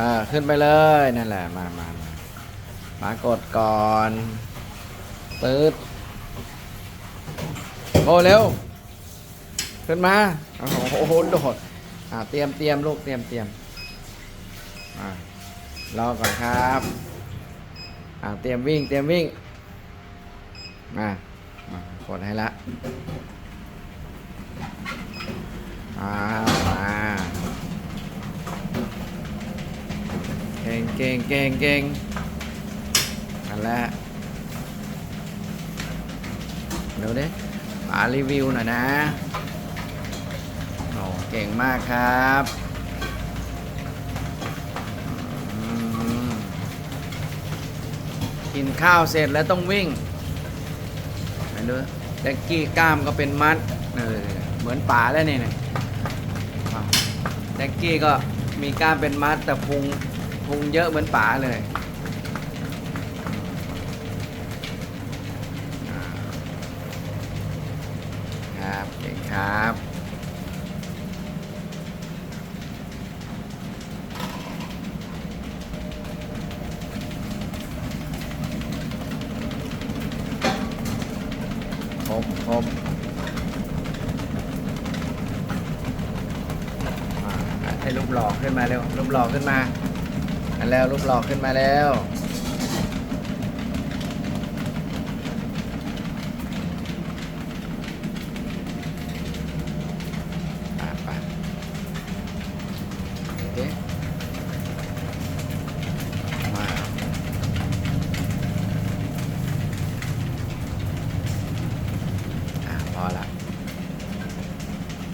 อ่าขึ้นไปเลยนั่นแหละมามามามากดก่อนตืดโอ้เร็วขึ้นมาโอ้โหโอ้โหดดอ่าเตรียมเตรียมลูกเตรียมเตรียมอ่ารอก่อนครับอ่าเตรียมวิ่งเตรียมวิ่งมามากดให้ละอ่า ก่งเก่งเก่งเก่งนั่นแหละเดี๋ยวดิป๋ารีวิวหน่อยนะโอ้เก่งมากครับอืมกินข้าวเสร็จแล้วต้องวิ่งไปดูแจ็กกี้กล้ามก็เป็นมัดเออเหมือนป๋าแล้วนี่นะแจ็กกี้ก็มีกล้ามเป็นมัดแต่พุง พุงเยอะเหมือนป๋าเลยครับเก่งครับครบครบให้รูปหลอกขึ้นมาเร็วรูปหลอกขึ้นมา อันแล้วรูปหลอกขึ้นมาแล้ว